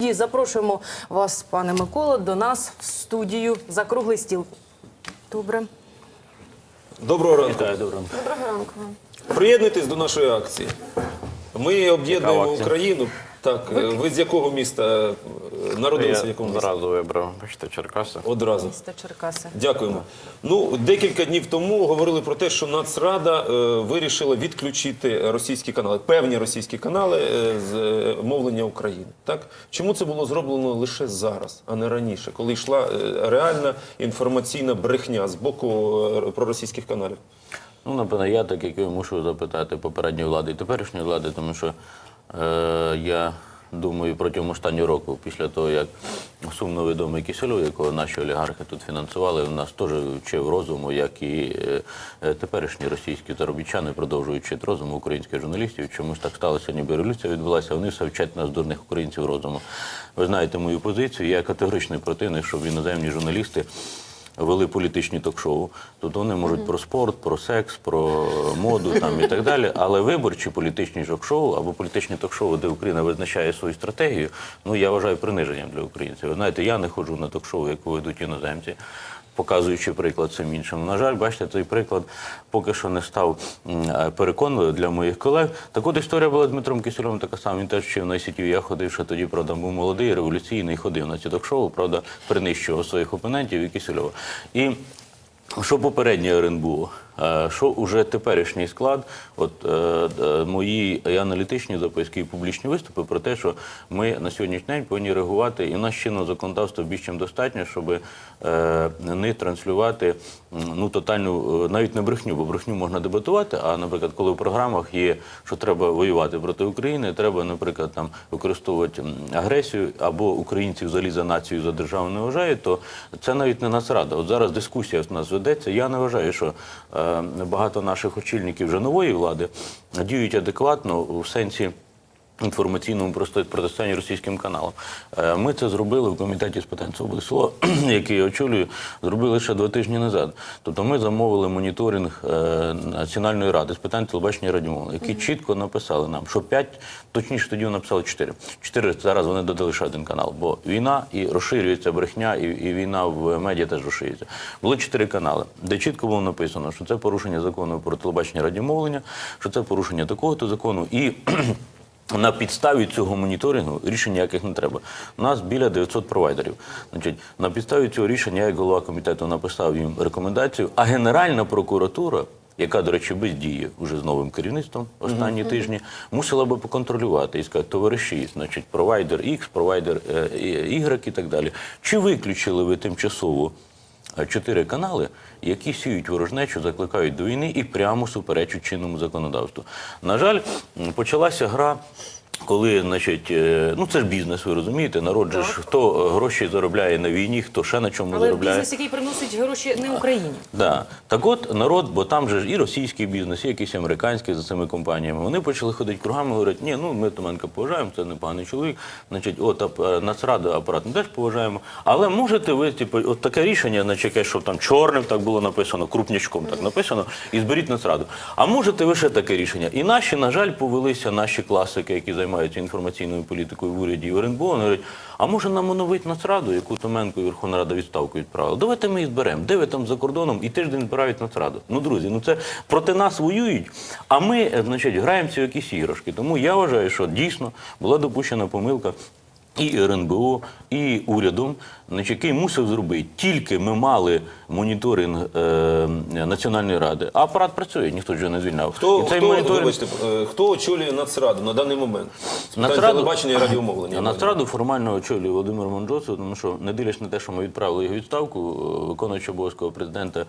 І запрошуємо вас, пане Микола, до нас в студію за круглий стіл. Добре. Доброго ранку. Вітаю, доброго. Доброго ранку. Приєднуйтесь до нашої акції. Ми об'єднуємо Україну. Так, е, ви з якого міста е, народилися? В Я якому місті? зразу вибрав, бачите, Черкаси. Одразу. Місто Черкаси. Дякуємо. Ну, декілька днів тому говорили про те, що Нацрада е, вирішила відключити російські канали, певні російські канали е, з е, мовлення України. Так чому це було зроблено лише зараз, а не раніше, коли йшла е, реальна інформаційна брехня з боку е, проросійських каналів? Ну, напевно, я так, як і мушу запитати попередньої влади і теперішньої влади, тому що я думаю, протягом останнього року, після того, як сумно відомий Кисельов, якого наші олігархи тут фінансували, у нас теж вчив розуму, як і е, е, теперішні російські заробітчани продовжують вчити розуму українських журналістів. Чомусь так сталося, ніби революція відбулася, вони все вчать нас, дурних українців розуму. Ви знаєте мою позицію. Я категоричний противник, щоб іноземні журналісти вели політичні ток-шоу. то вони можуть про спорт, про секс, про моду там і так далі. Але виборчі політичні ток-шоу або політичні ток-шоу, де Україна визначає свою стратегію, ну я вважаю приниженням для українців. Ви знаєте, я не ходжу на ток-шоу, яку ведуть іноземці. Показуючи приклад цим іншим. На жаль, бачите, цей приклад поки що не став е, переконливим для моїх колег. Так от історія була з Дмитром Кисельовим така сама. Він теж вчив на ICTV. Я ходив, що тоді, правда, був молодий, революційний, ходив на ці ток-шоу, правда, принищував своїх опонентів і Кисельова. І що попереднє РНБУ, е, що уже теперішній склад, от е, е, мої і аналітичні записки і публічні виступи про те, що ми на сьогоднішній день повинні реагувати, і нас чинного законодавства більш чим достатньо, щоб е, не транслювати ну тотальну, е, навіть не брехню, бо брехню можна дебатувати. А наприклад, коли в програмах є, що треба воювати проти України, треба, наприклад, там використовувати агресію або українців взагалі за націю за державу не вважають, то це навіть не нацрада. От зараз дискусія в нас ведеться. Я не вважаю, що е, багато наших очільників вже нової влади діють адекватно в сенсі. Інформаційному протистоянні російським каналам. Е, Ми це зробили в комітеті з питань свободи слова, який я очолюю, зробили ще два тижні назад. Тобто ми замовили моніторинг е, Національної ради з питань телебачення і радіомовлення, які чітко написали нам, що п'ять, точніше тоді написали чотири. Чотири зараз вони додали ще один канал, бо війна і розширюється брехня, і, і війна в медіа теж розширюється. Були чотири канали, де чітко було написано, що це порушення закону про телебачення і радіомовлення, що це порушення такого-то закону і. На підставі цього моніторингу рішень ніяких не треба. У нас біля 900 провайдерів. Значить, на підставі цього рішення я, як голова комітету, написав їм рекомендацію, а Генеральна прокуратура, яка, до речі, бездіє вже з новим керівництвом останні тижні, мусила би поконтролювати і сказати, товариші, значить, провайдер X, провайдер е, Y і так далі. Чи виключили ви тимчасово е, чотири канали, які сіють ворожнечу, закликають до війни і прямо суперечать чинному законодавству. На жаль, почалася гра. Коли, значить, е, ну це ж бізнес, ви розумієте, народ же ж хто е, гроші заробляє на війні, хто ще на чому Але заробляє. бізнес, який приносить гроші не Україні. Да. Так от народ, бо там же ж і російський бізнес, і якийсь американський за цими компаніями. Вони почали ходити кругами, говорять, ні, ну ми Томенка поважаємо, це непоганий чоловік. Значить, от ап- е, Нацраду апарат ми теж поважаємо. Але можете ви, типу, от таке рішення, значить, яке, щоб там чорним так було написано, крупнячком так написано, і зберіть Нацраду. А можете ви ще таке рішення? І наші, на жаль, повелися наші класики, які займаються інформаційною політикою в уряді і в РНБО, вони говорять, а може нам оновити Нацраду, яку Томенко і Верховна Рада відставку відправила? Давайте ми її зберемо. Де ви там за кордоном і тиждень відправить Нацраду. Ну, друзі, ну це проти нас воюють, а ми, е, значить, граємося в якісь іграшки. Тому я вважаю, що дійсно була допущена помилка. І РНБО, і урядом, який мусив зробити. Тільки ми мали моніторинг е, Національної ради, а апарат працює, ніхто його не звільняв. Хто, І цей хто, моніторинг- вибачте, е, хто очолює Нацраду на даний момент? Нацраду- телебачення і радіомовлення. Нацраду формально очолює Володимир Монджосов, тому що не дивлячись на те, що ми відправили його відставку, е, виконуючи обов'язкового президента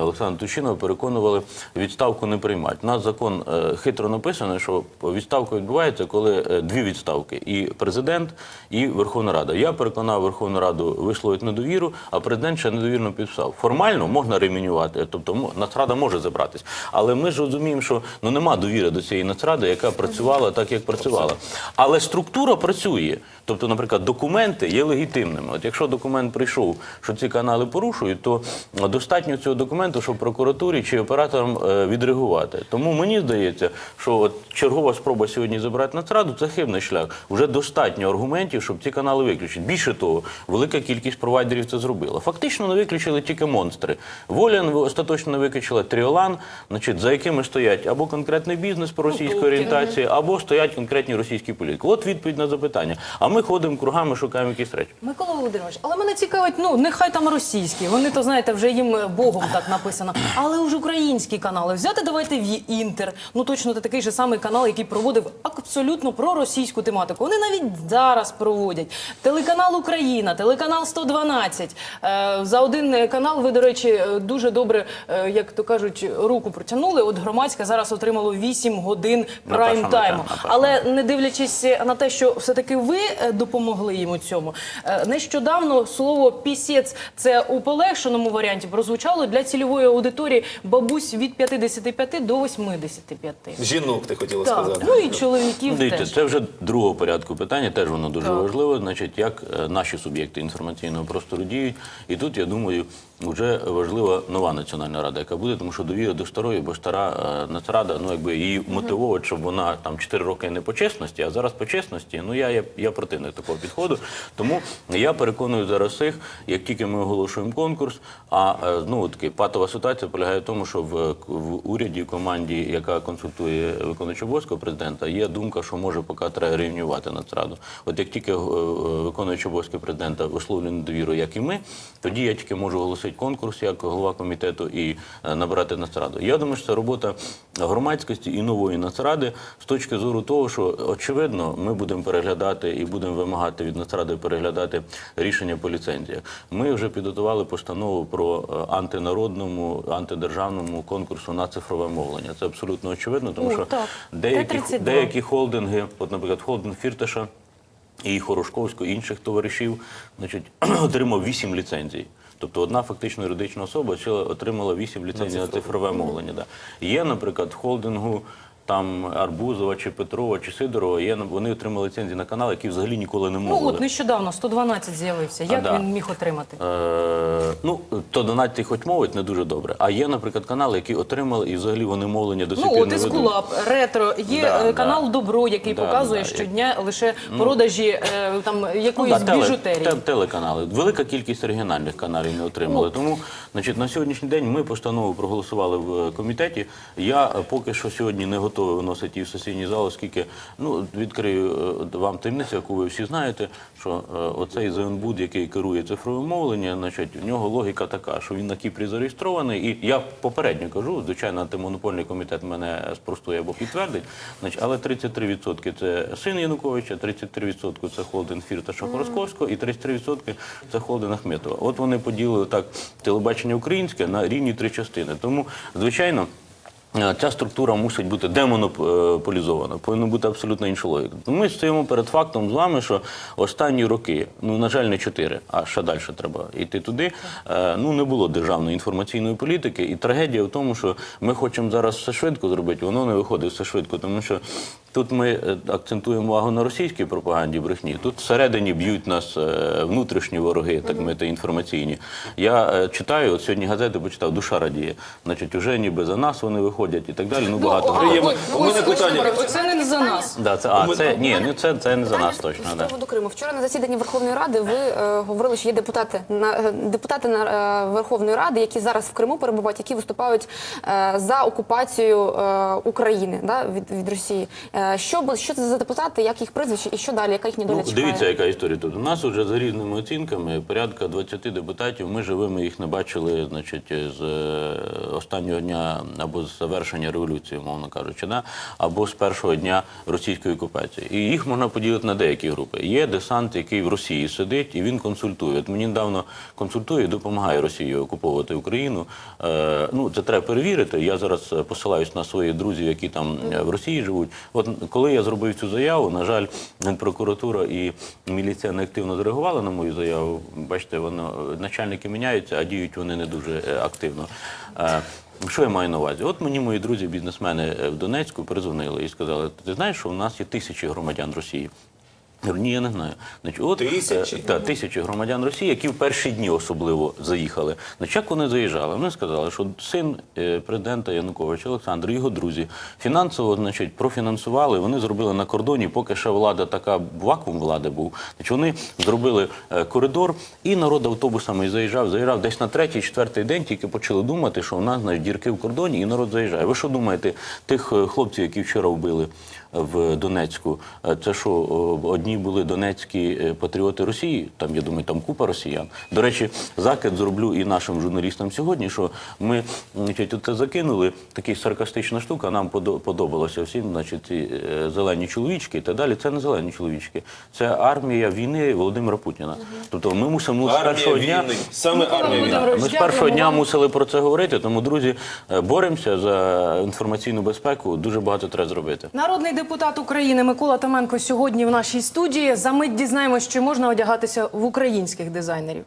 Олександра Тучинова переконували, відставку не приймати. У нас закон е, хитро написано, що відставка відбувається, коли дві відставки: і президент, і Верховна Рада. Я переконав Верховну Раду висловити недовіру, а президент ще недовірно підписав. Формально можна ремінювати, тобто Нацрада може забратись. Але ми ж розуміємо, що ну нема довіри до цієї Нацради, яка працювала так, як працювала. Але структура працює. Тобто, наприклад, документи є легітимними. От якщо документ прийшов, що ці канали порушують, то достатньо цього документу, щоб прокуратурі чи операторам е, відреагувати. Тому мені здається, що от чергова спроба сьогодні забрати Нацраду це хибний шлях. Уже достатньо аргументів, щоб ці канали виключити. Більше того, велика кількість провайдерів це зробила. Фактично не виключили тільки монстри. Воля не- остаточно не виключила Тріолан, значить, за якими стоять або конкретний бізнес по російській орієнтації, або стоять конкретні російські політики. От відповідь на запитання. А ми ходимо кругами, шукаємо якісь речі. Микола Володимирович, але мене цікавить, ну нехай там російські. Вони то знаєте, вже їм е, богом так написано. Але уж українські канали взяти давайте в інтер. Ну точно це такий же самий канал, який проводив абсолютно проросійську тематику. Вони навіть зараз проводять телеканал Україна, телеканал 112. Е, За один е, канал ви, до речі, е, дуже добре, як то кажуть, руку протягнули. От громадська зараз отримало 8 годин прайм тайму. Але не дивлячись на те, що все-таки ви е, допомогли їм у цьому. Нещодавно слово пісець це у полегшеному варіанті прозвучало для цільової аудиторії бабусь від 55 до 85. Жінок ти хотіла Так, сказати. ну і чоловіків Дивіться, теж. це вже другого порядку питання, теж воно дуже Так. важливо. Значить, як наші суб'єкти інформаційного простору діють. І тут, я думаю, вже важлива нова національна рада, яка буде, тому що довіра до старої, бо стара е, нацрада, ну якби її мотивовують, щоб вона там 4 роки не по чесності, а зараз по чесності. Ну я, я, я противник такого підходу. Тому я переконую зараз всіх, як тільки ми оголошуємо конкурс, а е, знову таки патова ситуація полягає в тому, що в, в уряді, в команді, яка консультує виконуючого обов'язку президента, є думка, що може поки треба рівнювати нацраду. От як тільки е, виконуючий обов'язки президента висловлює недовіру, як і ми, тоді я тільки можу оголосити конкурс як голова комітету і е, набрати нацраду. Я думаю, що це робота громадськості і нової нацради з точки зору того, що очевидно ми будемо переглядати і будемо вимагати від нацради переглядати рішення по ліцензіях. Ми вже підготували постанову про е, антинародному, антидержавному конкурсу на цифрове мовлення. Це абсолютно очевидно, тому що деякі, деякі холдинги, от, наприклад, холдинг Фірташа і Хорошковського, і інших товаришів, значить, отримав 8 ліцензій. Тобто одна фактично юридична особа отримала 8 ліцензій на цифрове мовлення. Да. Є, наприклад, в холдингу там Арбузова чи Петрова чи Сидорова, є, вони отримали ліцензії на канал, які взагалі ніколи не Ну от нещодавно 112 з'явився. Як да. він міг отримати? Е, ну, то донатити хоч мовить не дуже добре. А є, наприклад, канали, які отримали, і взагалі вони мовлення до сих Ну пір от не ведуть. Ескулап, ретро. Є Да, е, да. канал Добро, який Да, показує да. щодня лише продажі е, там Ну, якоїсь да, біжутерії. те- телеканали. Велика кількість регіональних каналів не отримали. Тому значить, на сьогоднішній день ми постанову проголосували в е, комітеті. Я е, поки що сьогодні не готовий виносити її в сесійний зал, оскільки ну, відкрию е, вам таємницю, яку ви всі знаєте, що е, оцей ЗНБУД, який керує цифровим мовленням, значить, в нього логіка така, що він на Кіпрі зареєстрований. І я попередньо кажу, звичайно, антимонопольний комітет мене спростує або підтвердить. Значить, але 33% це син Януковича, 33% це холдинг Фірташа Хоросковського і 33% це холдинг Ахметова. От вони поділили так телебачення українське на рівні три частини. Тому, звичайно. Е, Ця структура мусить бути демонополізована, повинна бути абсолютно інша логіка. Ми стоїмо перед фактом з вами, що останні роки, ну на жаль, не чотири, а ще далі треба йти туди. е, Ну не було державної інформаційної політики, і трагедія в тому, що ми хочемо зараз все швидко зробити, воно не виходить все швидко, тому що тут ми е, акцентуємо увагу на російській пропаганді брехні. Тут всередині б'ють нас е, внутрішні вороги, так мити інформаційні. Я е, читаю, от сьогодні газети почитав, душа радіє. Значить, уже ніби за нас вони виходять і так далі. Ну багато. а, Приємно. ой, У мене ось, ось, питання. Це не за нас. Да, це, а, це, ні, ну це, це не за нас точно. Да. приводу Криму. Вчора на засіданні Верховної Ради ви е, говорили, що є депутати на депутати на е, Верховної Ради, які зараз в Криму перебувають, які виступають е, за окупацію е, України да, від, від Росії. Е, що що це за депутати, як їх прізвище і що далі? Яка їхня доля Ну, чекає? дивіться, яка історія тут. У нас вже за різними оцінками порядка 20 депутатів. Ми живими їх не бачили, значить, з е, останнього дня або з завершення революції, мовно кажучи, да? або з першого дня російської окупації. І їх можна поділити на деякі групи. Є десант, який в Росії сидить, і він консультує. От мені недавно консультує і допомагає Росії окуповувати Україну. Е, ну, це треба перевірити. Я зараз е, посилаюсь на своїх друзів, які там в Росії живуть. От коли я зробив цю заяву, на жаль, прокуратура і міліція не активно зреагували на мою заяву. Бачите, воно начальники міняються, а діють вони не дуже е, активно. Що я маю на увазі? От мені мої друзі, бізнесмени е, в Донецьку, перезвонили і сказали: ти знаєш, що в нас є тисячі громадян Росії. Ні, я не знаю. Значить, от, Тисячі? е, та, тисячі громадян Росії, які в перші дні особливо заїхали. Значить, як вони заїжджали? Вони сказали, що син е, президента Януковича Олександр, і його друзі, фінансово значить, профінансували. Вони зробили на кордоні, поки ще влада така вакуум влади був. Значить, вони зробили е, коридор, і народ автобусами заїжджав, заїжджав десь на третій, четвертий день. Тільки почали думати, що в нас значить, дірки в кордоні, і народ заїжджає. Ви що думаєте, тих хлопців, які вчора вбили? в Донецьку. Це що о, одні були донецькі е, патріоти Росії? Там я думаю, там купа росіян. До речі, закид зроблю і нашим журналістам сьогодні. Що ми значить, це закинули такий саркастична штука. Нам подо- подобалося всім, значить, ці е, зелені чоловічки і так далі. Це не зелені чоловічки, це армія війни Володимира Путіна. Тобто ми мусимо з першого Армія дня. війни. Саме армія війни. Ми з першого дня мусили про це говорити, тому друзі, е, боремося за інформаційну безпеку. Дуже багато треба зробити. Народний депутат України Микола Томенко сьогодні в нашій студії. За мить дізнаємось, чи можна одягатися в українських дизайнерів.